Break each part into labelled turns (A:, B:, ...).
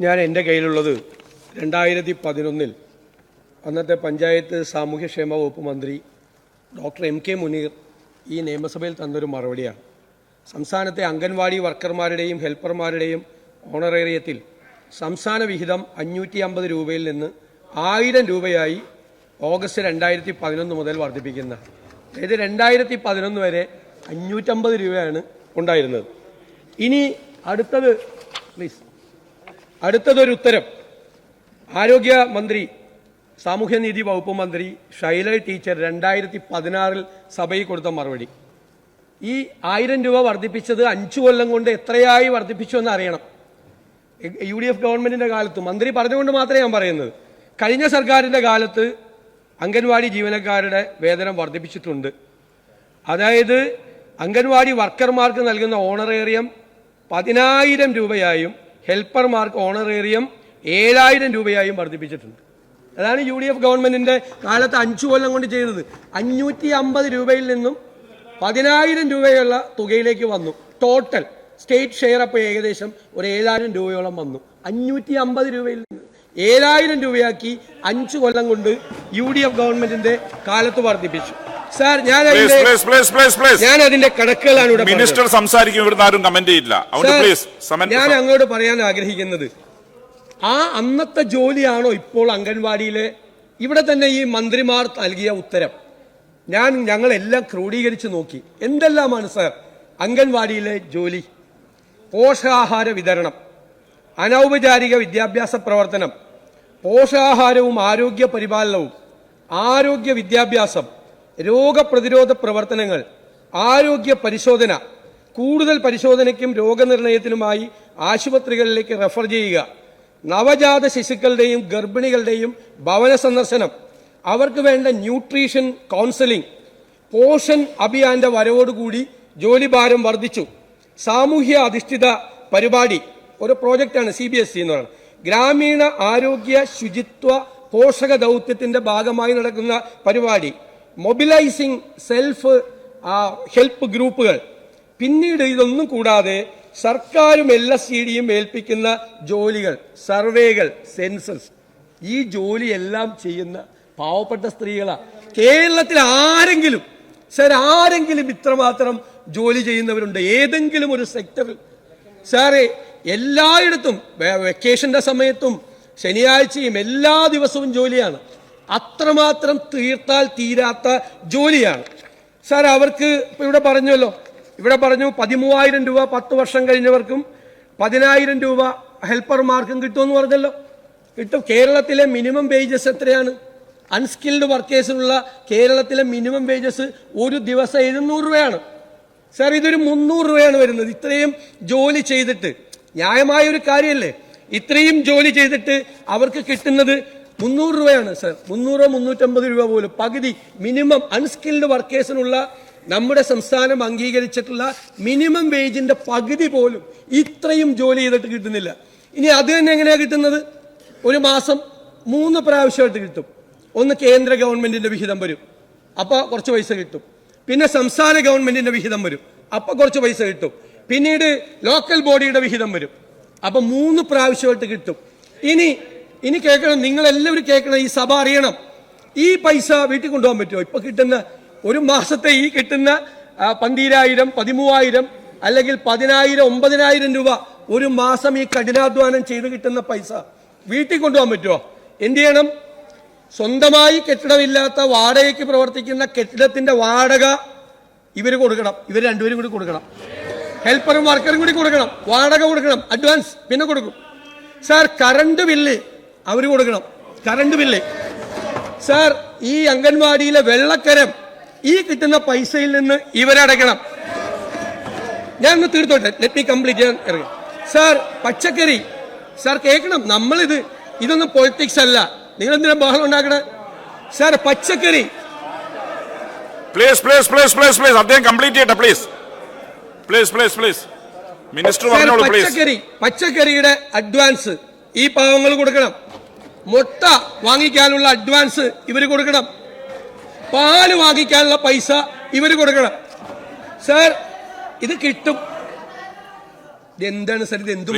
A: ഞാൻ എന്റെ കയ്യിലുള്ളത് രണ്ടായിരത്തി പതിനൊന്നിൽ അന്നത്തെ പഞ്ചായത്ത് സാമൂഹ്യക്ഷേമ വകുപ്പ് മന്ത്രി ഡോക്ടർ എം കെ മുനീർ ഈ നിയമസഭയിൽ തന്നൊരു മറുപടിയാണ്. സംസ്ഥാനത്തെ അംഗൻവാടി വർക്കർമാരുടെയും ഹെൽപ്പർമാരുടെയും ഓണറേറിയത്തിൽ സംസ്ഥാന വിഹിതം അഞ്ഞൂറ്റി അമ്പത് രൂപയിൽ നിന്ന് ആയിരം രൂപയായി ഓഗസ്റ്റ് രണ്ടായിരത്തി പതിനൊന്ന് മുതൽ വർദ്ധിപ്പിക്കുന്ന അതായത് രണ്ടായിരത്തി പതിനൊന്ന് വരെ അഞ്ഞൂറ്റമ്പത് രൂപയാണ് ഉണ്ടായിരുന്നത്. ഇനി അടുത്തത് പ്ലീസ് അടുത്തതൊരു ഉത്തരം. ആരോഗ്യ മന്ത്രി സാമൂഹ്യനീതി വകുപ്പ് മന്ത്രി ശൈല ടീച്ചർ രണ്ടായിരത്തി പതിനാറിൽ സഭയിൽ കൊടുത്ത മറുപടി. ഈ ആയിരം രൂപ വർദ്ധിപ്പിച്ചത് അഞ്ചു കൊല്ലം കൊണ്ട് എത്രയായി വർദ്ധിപ്പിച്ചു എന്ന് അറിയണം. യു ഡി എഫ് ഗവൺമെന്റിന്റെ കാലത്ത് മന്ത്രി പറഞ്ഞുകൊണ്ട് മാത്രമേ ഞാൻ പറയുന്നത്. കഴിഞ്ഞ സർക്കാരിന്റെ കാലത്ത് അംഗൻവാടി ജീവനക്കാരുടെ വേതനം വർദ്ധിപ്പിച്ചിട്ടുണ്ട്. അതായത് അംഗൻവാടി വർക്കർമാർക്ക് നൽകുന്ന ഓണറേറിയം പതിനായിരം രൂപയായും ഹെൽപ്പർമാർക്ക് ഓണറേറിയം ഏഴായിരം രൂപയായും വർദ്ധിപ്പിച്ചിട്ടുണ്ട്. അതാണ് യു ഡി എഫ് ഗവൺമെന്റിന്റെ കാലത്ത് അഞ്ചു കൊല്ലം കൊണ്ട് ചെയ്തത്. അഞ്ഞൂറ്റി അമ്പത് രൂപയിൽ നിന്നും പതിനായിരം രൂപയുള്ള തുകയിലേക്ക് വന്നു. ടോട്ടൽ സ്റ്റേറ്റ് ഷെയർ അപ്പോൾ ഏകദേശം ഒരു ഏഴായിരം രൂപയോളം വന്നു. അഞ്ഞൂറ്റി അമ്പത് രൂപയിൽ നിന്ന് ഏഴായിരം രൂപയാക്കി അഞ്ചു കൊല്ലം കൊണ്ട് യു ഡി എഫ് ഗവൺമെന്റിന്റെ കാലത്ത് വർദ്ധിപ്പിച്ചു. സാർ ഞാൻ ഞാൻ അതിന്റെ കണക്കുകളാണ് ഇവിടെ
B: മിനിസ്റ്റർ സംസാരിക്കും ഇവിടുന്ന് ആരും കമന്റ് ചെയ്യില്ല.
A: ഞാൻ അങ്ങോട്ട് പറയാൻ ആഗ്രഹിക്കുന്നത്. ആ അന്നത്തെ ജോലിയാണോ ഇപ്പോൾ അംഗൻവാടിയിലെ ഇവിടെ തന്നെ ഈ മന്ത്രിമാർ നൽകിയ ഉത്തരം. ഞാൻ ഞങ്ങളെല്ലാം ക്രോഡീകരിച്ച് നോക്കി. എന്തെല്ലാമാണ് സർ അംഗൻവാടിയിലെ ജോലി? പോഷകാഹാര വിതരണം അനൗപചാരിക വിദ്യാഭ്യാസ പ്രവർത്തനം പോഷകാഹാരവും ആരോഗ്യ പരിപാലനവും ആരോഗ്യ വിദ്യാഭ്യാസം രോഗപ്രതിരോധ പ്രവർത്തനങ്ങൾ ആരോഗ്യ പരിശോധന കൂടുതൽ പരിശോധനയ്ക്കും രോഗനിർണയത്തിനുമായി ആശുപത്രികളിലേക്ക് റെഫർ ചെയ്യുക. നവജാത ശിശുക്കളുടെയും ഗർഭിണികളുടെയും ഭവന സന്ദർശനം അവർക്ക് വേണ്ട ന്യൂട്രീഷൻ കൗൺസിലിംഗ് പോഷൻ അഭിയാന്റെ വരവോടുകൂടി ജോലിഭാരം വർദ്ധിച്ചു. സാമൂഹ്യ അധിഷ്ഠിത പരിപാടി ഒരു പ്രോജക്റ്റാണ് സി ബി എസ് സി എന്ന് പറയുന്നത്. ഗ്രാമീണ ആരോഗ്യ ശുചിത്വ പോഷക ദൗത്യത്തിന്റെ ഭാഗമായി നടക്കുന്ന പരിപാടി. മൊബിലൈസിംഗ് സെൽഫ് ഹെൽപ്പ് ഗ്രൂപ്പുകൾ പിന്നീട് ഇതൊന്നും കൂടാതെ സർക്കാരും എൽ എസ് സി ഡിയും ഏൽപ്പിക്കുന്ന ജോലികൾ സർവേകൾ സെൻസസ്. ഈ ജോലിയെല്ലാം ചെയ്യുന്ന പാവപ്പെട്ട സ്ത്രീകളാണ് കേരളത്തിൽ ആരെങ്കിലും സർ ആരെങ്കിലും ഇത്രമാത്രം ജോലി ചെയ്യുന്നവരുണ്ട്? ഏതെങ്കിലും ഒരു സെക്ടറിൽ. സാറേ എല്ലായിടത്തും വെക്കേഷന്റെ സമയത്തും ശനിയാഴ്ചയും എല്ലാ ദിവസവും ജോലിയാണ്. അത്രമാത്രം തീർത്താൽ തീരാത്ത ജോലിയാണ്. സാർ അവർക്ക് ഇവിടെ പറഞ്ഞല്ലോ. ഇവിടെ പറഞ്ഞു പതിമൂവായിരം രൂപ പത്ത് വർഷം കഴിഞ്ഞവർക്കും പതിനായിരം രൂപ ഹെൽപ്പർമാർക്കും കിട്ടുമെന്ന് പറഞ്ഞല്ലോ. കിട്ടും. കേരളത്തിലെ മിനിമം വേജസ് എത്രയാണ്? അൺസ്കിൽഡ് വർക്കേഴ്സിനുള്ള കേരളത്തിലെ മിനിമം വേജസ് ഒരു ദിവസം എഴുന്നൂറ് രൂപയാണ്. സാർ ഇതൊരു മുന്നൂറ് രൂപയാണ് വരുന്നത്. ഇത്രയും ജോലി ചെയ്തിട്ട്. ന്യായമായ ഒരു കാര്യമല്ലേ ഇത്രയും ജോലി ചെയ്തിട്ട് അവർക്ക് കിട്ടുന്നത് മുന്നൂറ് രൂപയാണ് സർ. മുന്നൂറോ മുന്നൂറ്റമ്പത് രൂപ പോലും. പകുതി മിനിമം അൺസ്കിൽഡ് വർക്കേഴ്സിനുള്ള നമ്മുടെ സംസ്ഥാനം അംഗീകരിച്ചിട്ടുള്ള മിനിമം വേജിന്റെ പകുതി പോലും ഇത്രയും ജോലി ചെയ്തിട്ട് കിട്ടുന്നില്ല. ഇനി അത് തന്നെ എങ്ങനെയാണ് കിട്ടുന്നത്? ഒരു മാസം മൂന്ന് പ്രാവശ്യമായിട്ട് കിട്ടും. ഒന്ന് കേന്ദ്ര ഗവൺമെന്റിന്റെ വിഹിതം വരും. അപ്പൊ കുറച്ച് പൈസ കിട്ടും. പിന്നെ സംസ്ഥാന ഗവൺമെന്റിന്റെ വിഹിതം വരും. അപ്പൊ കുറച്ച് പൈസ കിട്ടും. പിന്നീട് ലോക്കൽ ബോഡിയുടെ വിഹിതം വരും. അപ്പൊ മൂന്ന് പ്രാവശ്യമായിട്ട് കിട്ടും. ഇനി ഇനി കേൾക്കണം നിങ്ങൾ എല്ലാവരും കേൾക്കണം ഈ സഭ അറിയണം. ഈ പൈസ വീട്ടിൽ കൊണ്ടുപോകാൻ പറ്റുമോ? ഇപ്പൊ കിട്ടുന്ന ഒരു മാസത്തെ ഈ കിട്ടുന്ന പന്തീരായിരം പതിമൂവായിരം അല്ലെങ്കിൽ പതിനായിരം ഒമ്പതിനായിരം രൂപ ഒരു മാസം ഈ കഠിനാധ്വാനം ചെയ്ത് കിട്ടുന്ന പൈസ വീട്ടിൽ കൊണ്ടുപോകാൻ പറ്റുമോ? എന്ത് ചെയ്യണം? സ്വന്തമായി കെട്ടിടമില്ലാത്ത വാടകയ്ക്ക് പ്രവർത്തിക്കുന്ന കെട്ടിടത്തിന്റെ വാടക ഇവർ കൊടുക്കണം. ഇവർ രണ്ടുപേരും കൂടി കൊടുക്കണം. ഹെൽപ്പറും വർക്കറും കൂടി കൊടുക്കണം. വാടക കൊടുക്കണം. അഡ്വാൻസ് പിന്നെ കൊടുക്കും. സാർ കറണ്ട് ബില്ല് അവർ കൊടുക്കണം. കറണ്ട് ബില്ല് സാർ ഈ അംഗൻവാടിയിലെ വെള്ളക്കരം ഈ കിട്ടുന്ന പൈസയിൽ നിന്ന് ഇവരടയ്ക്കണം ഞാൻ ഒന്ന് തീർത്തോട്ടെ. ലെറ്റ് മീ കംപ്ലീറ്റ് ചെയ്യാൻ ഇറങ്ങാം. സാർ പച്ചക്കറി. സാർ കേൾക്കണം. നമ്മളിത് ഇതൊന്നും പൊളിറ്റിക്സ് അല്ല. നിങ്ങൾ എന്തിനാ ബഹളം ഉണ്ടാക്കണേ? സാർ പച്ചക്കറി.
B: Please please please please please അദ്ദേഹം കംപ്ലീറ്റ് ചെയ്യട്ടെ please please please please minister
A: പച്ചക്കറി. പച്ചക്കറിയുടെ അഡ്വാൻസ് ഈ പാവങ്ങൾ കൊടുക്കണം. മുട്ട വാങ്ങിക്കാനുള്ള അഡ്വാൻസ് ഇവർ കൊടുക്കണം. പാൽ വാങ്ങിക്കാനുള്ള പൈസ ഇവർ കൊടുക്കണം. സാർ ഇത് കിട്ടും. എന്താണ് സാർ ഇത് എന്തും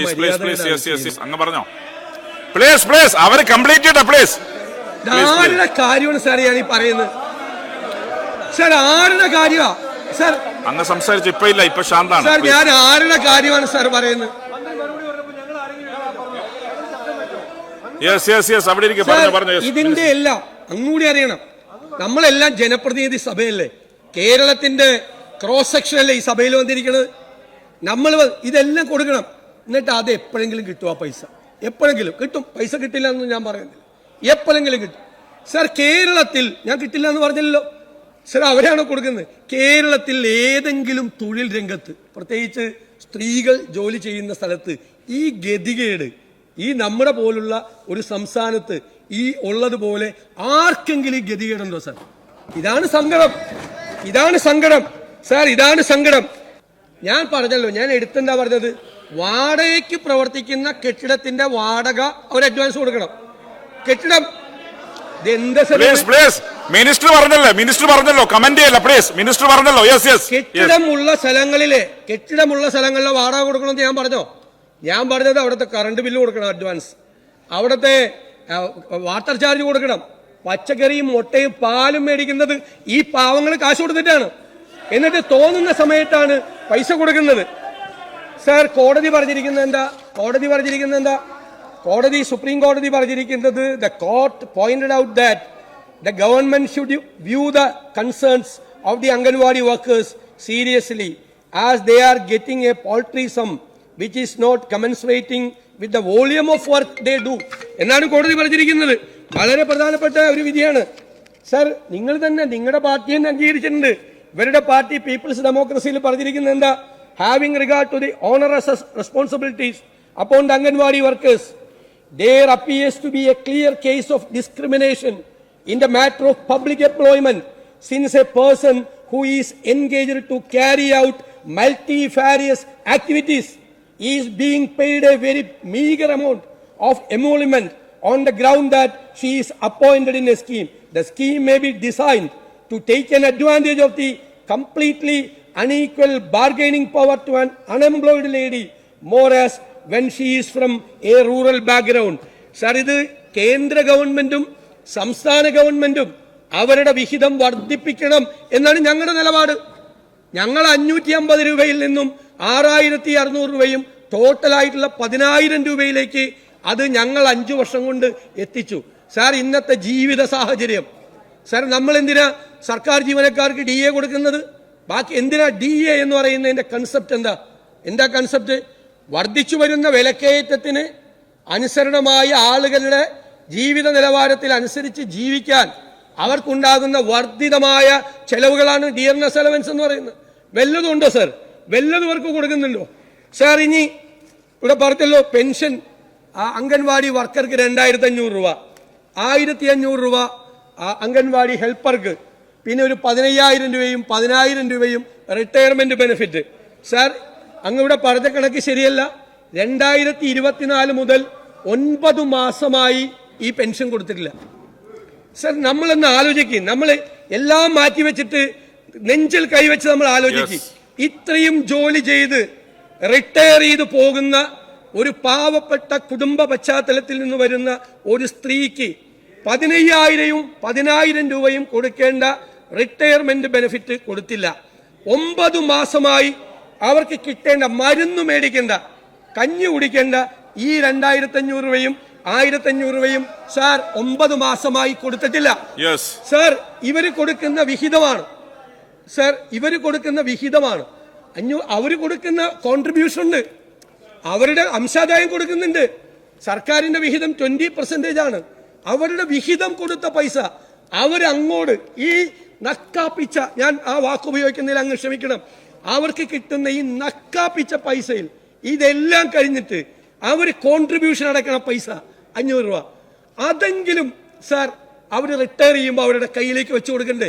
B: അങ്ങ് പറഞ്ഞോ. പ്ലീസ് പ്ലീസ് അവർ കംപ്ലീറ്റ് ചെയ്യട്ടെ പ്ലീസ്
A: ആരുടെ കാര്യമാണ് സാർ ഞാൻ ഈ പറയുന്നത്? സാർ ആരുടെ കാര്യമാ? സാർ
B: അങ്ങ് സംസാരിച്ചു ഇപ്പൊ ഇല്ല ഇപ്പൊ ശാന്താണ്
A: സാർ. ഞാൻ ആരുടെ കാര്യമാണ് സാർ പറയുന്നത്?
B: യെസ് യെസ് യെസ് അവിടെ ഇരിക്കും. പറഞ്ഞു പറഞ്ഞു.
A: ഇതിന്റെ എല്ലാം അങ്ങൂടി അറിയണം. നമ്മളെല്ലാം ജനപ്രതിനിധി സഭയല്ലേ? കേരളത്തിന്റെ ക്രോസ് സെക്ഷനല്ലേ ഈ സഭയിൽ വന്നിരിക്കുന്നത് നമ്മൾ ഇതെല്ലാം കൊടുക്കണം. എന്നിട്ട് അത് എപ്പോഴെങ്കിലും കിട്ടും ആ പൈസ. എപ്പോഴെങ്കിലും കിട്ടും. പൈസ കിട്ടില്ല എന്ന് ഞാൻ പറയുന്നില്ല. എപ്പോഴെങ്കിലും കിട്ടും. സർ കേരളത്തിൽ ഞാൻ കിട്ടില്ല എന്ന് പറഞ്ഞില്ലല്ലോ. സർ അവരാണ് കൊടുക്കുന്നത്. കേരളത്തിൽ ഏതെങ്കിലും തൊഴിൽ രംഗത്ത് പ്രത്യേകിച്ച് സ്ത്രീകൾ ജോലി ചെയ്യുന്ന സ്ഥലത്ത് ഈ ഗതികേട് ഈ നമ്മുടെ പോലുള്ള ഒരു സംസ്ഥാനത്ത് ഈ ഉള്ളതുപോലെ ആർക്കെങ്കിലും ഈ ഗതികേടുണ്ടോ സാർ? ഇതാണ് സങ്കടം. ഇതാണ് സങ്കടം. സാർ ഇതാണ് സങ്കടം. ഞാൻ പറഞ്ഞല്ലോ ഞാൻ എടുത്തെന്താ പറഞ്ഞത്? വാടകയ്ക്ക് പ്രവർത്തിക്കുന്ന കെട്ടിടത്തിന്റെ വാടക അവർ അഡ്വാൻസ് കൊടുക്കണം. കെട്ടിടം.
B: മിനിസ്റ്റർ പറഞ്ഞല്ലോ മിനിസ്റ്റർ പറഞ്ഞല്ലോ. കമന്റ് ചെയ്യല്ല പ്ലീസ് മിനിസ്റ്റർ പറഞ്ഞല്ലോ. യെസ് യെസ്
A: കെട്ടിടമുള്ള സ്ഥലങ്ങളിലെ കെട്ടിടമുള്ള സ്ഥലങ്ങളിലെ വാടക കൊടുക്കണമെന്ന് ഞാൻ പറഞ്ഞോ? ഞാൻ പറഞ്ഞത് അവിടുത്തെ കറണ്ട് ബില്ല് കൊടുക്കണം അഡ്വാൻസ് അവിടുത്തെ വാട്ടർ ചാർജ് കൊടുക്കണം. പച്ചക്കറിയും മുട്ടയും പാലും മേടിക്കുന്നത് ഈ പാവങ്ങൾ കാശ് കൊടുത്തിട്ടാണ്. എന്നിട്ട് തോന്നുന്ന സമയത്താണ് പൈസ കൊടുക്കുന്നത്. സാർ കോടതി പറഞ്ഞിരിക്കുന്ന എന്താ? കോടതി പറഞ്ഞിരിക്കുന്ന എന്താ? കോടതി സുപ്രീം കോടതി പറഞ്ഞിരിക്കുന്നത് the court pointed out that the government should view the concerns of the anganwadi workers seriously as they are getting a paltry sum which is not commensurating with the volume of work they do എന്നാണ് കോടതി പറഞ്ഞിരിക്കുന്നത്. വളരെ പ്രധാനപ്പെട്ട ഒരു വിധിയാണ്. Sir നിങ്ങൾ തന്നെ നിങ്ങളുടെ പാർട്ടി തന്നെ അംഗീകരിച്ചിട്ടുണ്ട്. ഇവരുടെ പാർട്ടി പീപ്പിൾസ് ഡെമോക്രസിയിൽ പറഞ്ഞിരിക്കുന്നത് എന്താ? Having regard to the onerous responsibilities upon the anganwadi workers there appears to be a clear case of discrimination in the matter of public employment since a person who is engaged to carry out multifarious activities. Is being paid a very meager amount of emolument on the ground that she is appointed in a scheme. The scheme may be designed to take an advantage of the completely unequal bargaining power to an unemployed lady, more as when she is from a rural background. Sir ഇത് കേന്ദ്ര ഗവൺമെന്റും സംസ്ഥാന ഗവൺമെന്റും അവരുടെ വിഹിതം വർദ്ധിപ്പിക്കണം എന്നാണ് ഞങ്ങളുടെ നിലപാട് ഞങ്ങൾ അഞ്ഞൂറ്റി അമ്പത് രൂപയിൽ നിന്നും ആറായിരത്തി അറുന്നൂറ് രൂപയും ടോട്ടലായിട്ടുള്ള പതിനായിരം രൂപയിലേക്ക് അത് ഞങ്ങൾ അഞ്ചു വർഷം കൊണ്ട് എത്തിച്ചു. സാർ ഇന്നത്തെ ജീവിത സാഹചര്യം. സാർ നമ്മൾ എന്തിനാ സർക്കാർ ജീവനക്കാർക്ക് ഡി എ കൊടുക്കുന്നത്? ബാക്കി എന്തിനാ ഡി എ എന്ന് പറയുന്നതിന്റെ കൺസെപ്റ്റ് എന്താ? എന്താ കൺസെപ്റ്റ് വർദ്ധിച്ചു വരുന്ന വിലക്കയറ്റത്തിന് അനുസരണമായ ആളുകളുടെ ജീവിത നിലവാരത്തിൽ അനുസരിച്ച് ജീവിക്കാൻ അവർക്കുണ്ടാകുന്ന വർദ്ധിതമായ ചെലവുകളാണ് ഡിയർനെസ് അലവൻസ് എന്ന് പറയുന്നത്. വല്ലതും ഉണ്ടോ സാർ വല്ലതും അവർക്ക് കൊടുക്കുന്നുണ്ടോ? സാർ ഇനി ഇവിടെ പറഞ്ഞല്ലോ പെൻഷൻ ആ അംഗൻവാടി വർക്കർക്ക് രണ്ടായിരത്തി അഞ്ഞൂറ് രൂപ. ആയിരത്തി അഞ്ഞൂറ് രൂപ ആ അംഗൻവാടി ഹെൽപ്പർക്ക്. പിന്നെ ഒരു പതിനയ്യായിരം രൂപയും പതിനായിരം രൂപയും റിട്ടയർമെന്റ് ബെനിഫിറ്റ് സാർ അങ്ങ് ഇവിടെ പറഞ്ഞ കണക്ക് ശരിയല്ല. രണ്ടായിരത്തി ഇരുപത്തിനാല് മുതൽ ഒൻപത് മാസമായി ഈ പെൻഷൻ കൊടുത്തിട്ടില്ല. സർ നമ്മളൊന്ന് ആലോചിക്കും. നമ്മൾ എല്ലാം മാറ്റിവെച്ചിട്ട് നെഞ്ചിൽ കൈവച്ച് നമ്മൾ ആലോചിക്കും. ഇത്രയും ജോലി ചെയ്ത് റിട്ടയർ ചെയ്ത് പോകുന്ന ഒരു പാവപ്പെട്ട കുടുംബ പശ്ചാത്തലത്തിൽ നിന്ന് വരുന്ന ഒരു സ്ത്രീക്ക് പതിനയ്യായിരവും പതിനായിരം രൂപയും കൊടുക്കേണ്ട റിട്ടയർമെന്റ് ബെനിഫിറ്റ് കൊടുത്തില്ല. ഒമ്പത് മാസമായി അവർക്ക് കിട്ടേണ്ട മരുന്ന് മേടിക്കേണ്ട കഞ്ഞി കുടിക്കേണ്ട ഈ രണ്ടായിരത്തി അഞ്ഞൂറ് രൂപയും ആയിരത്തി അഞ്ഞൂറ് രൂപയും സാർ ഒമ്പത് മാസമായി കൊടുത്തിട്ടില്ല. സാർ ഇവർ കൊടുക്കുന്ന വിഹിതമാണ്. സാർ ഇവർ കൊടുക്കുന്ന വിഹിതമാണ്. അഞ്ഞൂ അവർ കൊടുക്കുന്ന കോൺട്രിബ്യൂഷൻ ഉണ്ട്. അവരുടെ അംശാദായം കൊടുക്കുന്നുണ്ട്. സർക്കാരിന്റെ വിഹിതം ട്വന്റി പെർസെന്റേജ് ആണ്. അവരുടെ വിഹിതം കൊടുത്ത പൈസ അവരങ്ങോട്ട് ഈ നക്കാപ്പിച്ച ഞാൻ ആ വാക്ക് ഉപയോഗിക്കുന്നതിൽ അങ്ങ് ക്ഷമിക്കണം. അവർക്ക് കിട്ടുന്ന ഈ നക്കാപ്പിച്ച പൈസയിൽ ഇതെല്ലാം കഴിഞ്ഞിട്ട് അവർ കോൺട്രിബ്യൂഷൻ അടക്കണ പൈസ അഞ്ഞൂറ് രൂപ. അതെങ്കിലും സാർ അവർ റിട്ടയർ ചെയ്യുമ്പോൾ അവരുടെ കയ്യിലേക്ക് വെച്ചു കൊടുക്കണ്ടേ.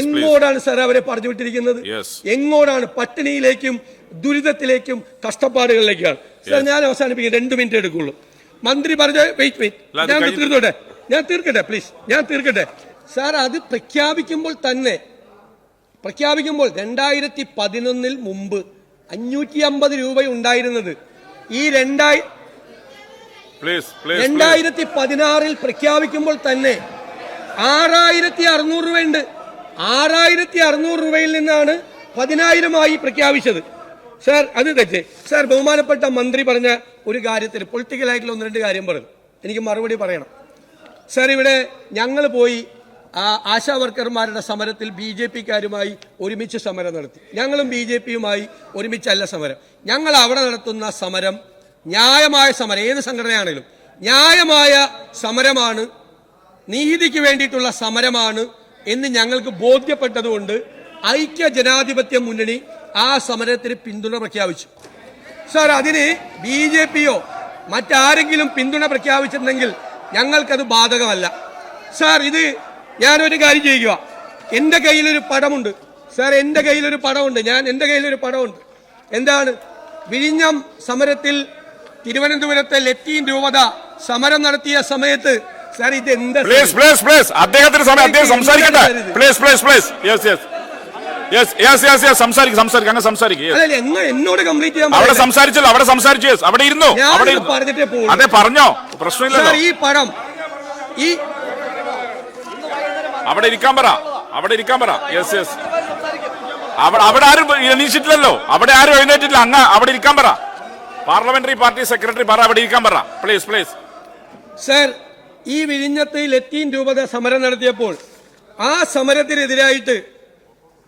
A: എങ്ങോട്ടാണ് സാർ അവരെ പറഞ്ഞു വിട്ടിരിക്കുന്നത്? എങ്ങോടാണ് പട്ടിണിയിലേക്കും ദുരിതത്തിലേക്കും കഷ്ടപ്പാടുകളിലേക്കാണ്? സാർ ഞാൻ അവസാനിപ്പിക്കും. രണ്ട് മിനിറ്റ് എടുക്കുള്ളൂ. മന്ത്രി പറഞ്ഞ വെയിറ്റ് വെയിറ്റ് ഞാൻ തീർത്തോട്ടെ? ഞാൻ തീർക്കട്ടെ പ്ലീസ് ഞാൻ തീർക്കട്ടെ. സാർ അത് പ്രഖ്യാപിക്കുമ്പോൾ തന്നെ പ്രഖ്യാപിക്കുമ്പോൾ രണ്ടായിരത്തി പതിനൊന്നിൽ മുമ്പ് അഞ്ഞൂറ്റി അമ്പത് രൂപ ഉണ്ടായിരുന്നത്. ഈ രണ്ടായി രണ്ടായിരത്തി പതിനാറിൽ പ്രഖ്യാപിക്കുമ്പോൾ തന്നെ ആറായിരത്തി അറുന്നൂറ് രൂപയുണ്ട്. ആറായിരത്തി അറുന്നൂറ് രൂപയിൽ നിന്നാണ് പതിനായിരമായി പ്രഖ്യാപിച്ചത്. സാർ അത് തെറ്റ്. സാർ ബഹുമാനപ്പെട്ട മന്ത്രി പറഞ്ഞ ഒരു കാര്യത്തിൽ പൊളിറ്റിക്കലായിട്ടുള്ള ഒന്ന് രണ്ട് കാര്യം പറഞ്ഞു എനിക്ക് മറുപടി പറയണം. സാർ ഇവിടെ ഞങ്ങൾ പോയി ആശാ വർക്കർമാരുടെ സമരത്തിൽ ബി ജെ പിക്കാരുമായി ഒരുമിച്ച് സമരം നടത്തി. ഞങ്ങളും ബി ജെ പിയുമായി ഒരുമിച്ചല്ല സമരം. ഞങ്ങൾ അവിടെ നടത്തുന്ന സമരം ന്യായമായ സമരം. ഏത് സംഘടനയാണെങ്കിലും ന്യായമായ സമരമാണ് നീതിക്ക് വേണ്ടിയിട്ടുള്ള സമരമാണ് എന്ന് ഞങ്ങൾക്ക് ബോധ്യപ്പെട്ടതുകൊണ്ട് ഐക്യ ജനാധിപത്യ മുന്നണി ആ സമരത്തിന് പിന്തുണ പ്രഖ്യാപിച്ചു. സാർ അതിന് ബി ജെ പിയോ മറ്റാരെങ്കിലും പിന്തുണ പ്രഖ്യാപിച്ചിട്ടുണ്ടെങ്കിൽ ഞങ്ങൾക്കത് ബാധകമല്ല. സാർ ഇത് ഞാനൊരു കാര്യം ചെയ്യുക. എന്റെ കയ്യിലൊരു പടമുണ്ട്. സാർ എന്റെ കയ്യിലൊരു പടമുണ്ട്. ഞാൻ എന്റെ കയ്യിലൊരു പടമുണ്ട്. എന്താണ്? വിഴിഞ്ഞം സമരത്തിൽ തിരുവനന്തപുരത്തെ ലത്തീൻ രൂപത സമരം നടത്തിയ സമയത്ത് സാർ ഇത് എന്താ സാർ?
B: പ്ലീസ് പ്ലീസ് പ്ലീസ് അദ്ദേഹത്തിന് സമയം അദ്ദേഹം സംസാരിക്കട്ടെ? Please please please yes yes yes yes yes yes സംസാരിക്കും സംസാരിക്കും. സംസാരിക്കും.
A: എന്നോട് കംപ്ലീറ്റ് ചെയ്യാൻ
B: അവിടെ? സംസാരിച്ചല്ലോ അവിടെ സംസാരിച്ചു yes. അവിടെ ഇരുന്നു അവിടെ.
A: പറഞ്ഞിട്ടേ.
B: അതെ പറഞ്ഞോ.
A: പ്രശ്നമില്ല ഈ പടം ഈ
B: അവിടെ ഇരിക്കാൻ പറ അവിടെ ഇരിക്കാൻ പറ. യെസ് യെസ് അവിടെ അവിടെ ആരും എണീച്ചിട്ടില്ലല്ലോ. അവിടെ ആരും എഴുന്നേറ്റില്ല അങ്ങ് അവിടെ ഇരിക്കാൻ പറ. പാർലമെന്ററി പാർട്ടി സെക്രട്ടറി പറ അവിടെ ഇരിക്കാൻ പറ. പ്ലീസ് പ്ലീസ്
A: സർ ഈ വിഴിഞ്ഞത്ത് ലത്തീൻ രൂപത സമരം നടത്തിയപ്പോൾ ആ സമരത്തിനെതിരായിട്ട്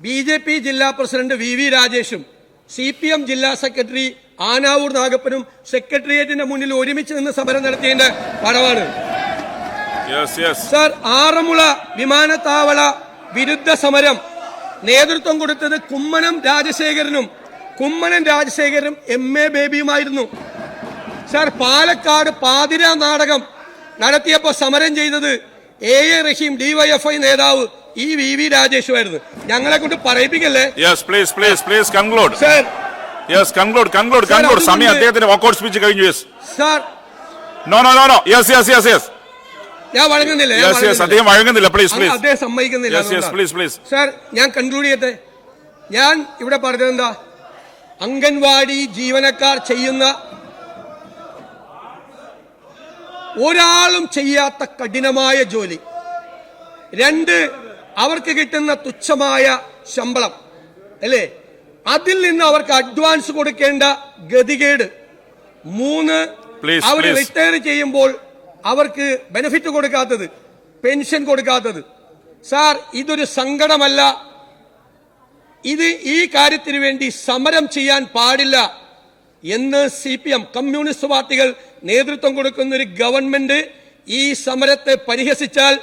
A: ബി ജെ പി ജില്ലാ പ്രസിഡന്റ് വി വി രാജേഷും സി പി എം ജില്ലാ സെക്രട്ടറി ആനാവൂർ നാഗപ്പനും സെക്രട്ടേറിയറ്റിന്റെ മുന്നിൽ ഒരുമിച്ച് നിന്ന് സമരം നടത്തിയതിന്റെ
B: യെസ്
A: സർ ആറന്മുള വിമാനത്താവള വിരുദ്ധ സമരം. നേതൃത്വം കൊടുത്തത് കുമ്മനം രാജശേഖരനും കുമ്മനം രാജശേഖരനും എം എ ബേബിയുമായിരുന്നു. സർ പാലക്കാട് പാതിര നാടകം നടത്തിയപ്പോൾ സമരം ചെയ്തത് എ എ റഹീം ഡിവൈഎഫ്ഐ നേതാവ് ഈ വി വി രാജേഷുമായിരുന്നു. ഞങ്ങളെ കൊണ്ട് പറയിപ്പിക്കല്ലേ?
B: Yes please please please conclude
A: sir
B: yes conclude conclude conclude സമയം അദ്ദേഹത്തിന്റെ വാക്കൗട്ട് സ്പീച്ച് കഴിഞ്ഞു yes
A: sir
B: no no no no yes yes yes yes
A: ഞാൻ വഴങ്ങുന്നില്ല
B: യെസ് യെസ്. അദ്ദേഹം വഴങ്ങുന്നില്ല. പ്ലീസ് പ്ലീസ്
A: അദ്ദേഹം സമ്മതിക്കുന്നില്ല
B: yes yes please please
A: sir ഞാൻ conclude ചെയ്യട്ടെ? ഞാൻ ഇവിടെ പറഞ്ഞത് എന്താ അംഗൻവാടി ജീവനക്കാർ ചെയ്യുന്ന ഒരാളും ചെയ്യാത്ത കഠിനമായ ജോലി. രണ്ട് അവർക്ക് കിട്ടുന്ന തുച്ഛമായ ശമ്പളം. അല്ലേ? അതിൽ നിന്ന് അവർക്ക് അഡ്വാൻസ് കൊടുക്കേണ്ട ഗതികേട്. മൂന്ന് അവർ റിട്ടയർ ചെയ്യുമ്പോൾ അവർക്ക് ബെനിഫിറ്റ് കൊടുക്കാത്തത് പെൻഷൻ കൊടുക്കാത്തത്. സാർ ഇതൊരു സങ്കടമല്ല. ഇത് ഈ കാര്യത്തിന് വേണ്ടി സമരം ചെയ്യാൻ പാടില്ല. എന്ന് സി പി എം കമ്മ്യൂണിസ്റ്റ് പാർട്ടികൾ നേതൃത്വം കൊടുക്കുന്ന ഒരു ഗവൺമെന്റ് ഈ സമരത്തെ പരിഹസിച്ചാൽ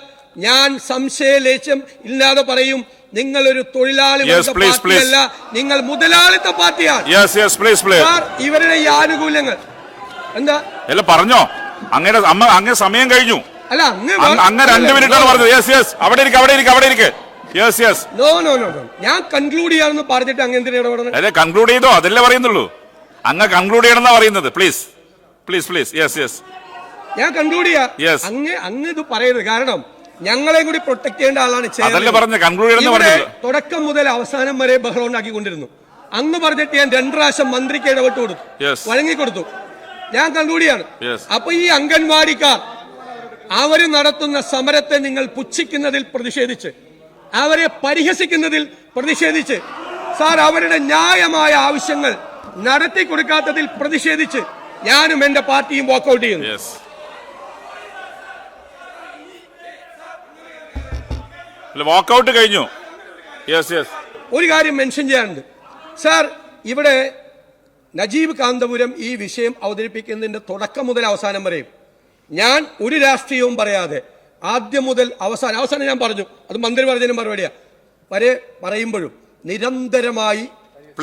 A: ഞാൻ സംശയലേശം ഇല്ലാതെ പറയും നിങ്ങൾ ഒരു തൊഴിലാളി പാർട്ടിയല്ല നിങ്ങൾ മുതലാളിത്ത പാർട്ടിയാണ്. ഇവരുടെ ഈ ആനുകൂല്യങ്ങൾ. എന്താ?
B: അല്ല പറഞ്ഞോ. അങ്ങനെ അമ്മ അങ്ങ് സമയം കഴിഞ്ഞു.
A: അല്ല അങ്ങ്
B: അങ്ങ് അങ്ങ് രണ്ട് മിനിറ്റാണ് പറഞ്ഞത്. യെസ് യെസ് അവിടെ ഇരിക്കും അവിടെ ഇരിക്കും അവിടെ ഇരിക്കും. Yes yes
A: no no no ഞാൻ കൺക്ലൂഡ് ചെയ്യാമെന്ന് പറഞ്ഞിട്ട്
B: അങ്ങനെ കൺക്ലൂഡ് ചെയ്തോ. അതല്ലേ പറയുന്നുള്ളൂ. അങ്ങ് കൺക്ലൂഡ് ചെയ്യണമെന്നാ പറയുന്നത്. Please please please yes yes
A: ഞാൻ കൺക്ലൂഡ് ചെയ്യാം. അങ്ങ് അങ്ങ് ഇത് പറയരുത്. കാരണം ഞങ്ങളെ കൂടി പ്രൊട്ടക്ട് ചെയ്യേണ്ട ആളാണ്.
B: അതല്ലേ പറഞ്ഞത്, കൺക്ലൂഡ് ചെയ്യണമെന്ന്.
A: തുടക്കം മുതൽ അവസാനം വരെ ബഹളം ഉണ്ടാക്കിക്കൊണ്ടിരുന്നു അങ്ങ് പറഞ്ഞിട്ട് ഞാൻ രണ്ടു പ്രാവശ്യം മന്ത്രിക്ക് ഇടപെട്ട് കൊടുത്തു. വഴങ്ങി കൊടുത്തു. ഞാൻ
B: കൺക്ലൂഡിയാണ്
A: അപ്പൊ ഈ അംഗൻവാടിക്കാർ അവർ നടത്തുന്ന സമരത്തെ നിങ്ങൾ പുച്ഛിക്കുന്നതിൽ പ്രതിഷേധിച്ച് അവരെ പരിഹസിക്കുന്നതിൽ പ്രതിഷേധിച്ച് സാർ അവരുടെ ന്യായമായ ആവശ്യങ്ങൾ നടത്തി കൊടുക്കാത്തതിൽ പ്രതിഷേധിച്ച് ഞാനും എന്റെ പാർട്ടിയും വാക്കൗട്ട് ചെയ്യുന്നു.
B: വാക്കൗട്ട് കഴിഞ്ഞു.
A: ഒരു കാര്യം മെൻഷൻ ചെയ്യാനുണ്ട്. സാർ ഇവിടെ നജീബ് കാന്തപുരം ഈ വിഷയം അവതരിപ്പിക്കുന്നതിന്റെ തുടക്കം മുതൽ അവസാനം വരെയും ഞാൻ ഒരു രാഷ്ട്രീയവും പറയാതെ ആദ്യം മുതൽ അവസാനം അവസാനം ഞാൻ പറഞ്ഞു. അത് മന്ത്രി പറഞ്ഞതിനും മറുപടിയാണ് വരെ പറയുമ്പോഴും നിരന്തരമായി.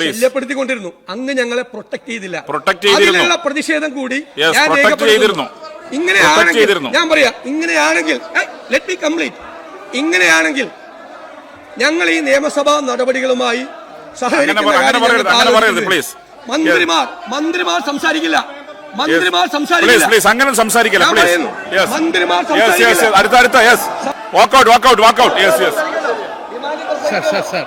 A: ശല്യപ്പെടുത്തിക്കൊണ്ടിരുന്നു. അങ്ങ് ഞങ്ങളെ പ്രൊട്ടക്ട് ചെയ്തില്ല.
B: പ്രൊട്ടക്ട് ചെയ്തിരുന്നു.
A: പ്രതിഷേധം കൂടി ഞാൻ
B: ചെയ്തിരുന്നു.
A: ഇങ്ങനെയാണെങ്കിൽ ഞാൻ പറയാ ഇങ്ങനെയാണെങ്കിൽ ലെറ്റ് മീ കംപ്ലീറ്റ് ഇങ്ങനെയാണെങ്കിൽ ഞങ്ങൾ ഈ നിയമസഭാ നടപടികളുമായി. മന്ത്രിമാർ മന്ത്രിമാർ സംസാരിക്കില്ല. മന്ത്രിമാർ സംസാരിക്കില്ല.
B: അങ്ങനെ സംസാരിക്കല്ല
A: മന്ത്രിമാർ.
B: അടുത്ത അടുത്ത walkout walkout walkout yes yes
A: sir sir sir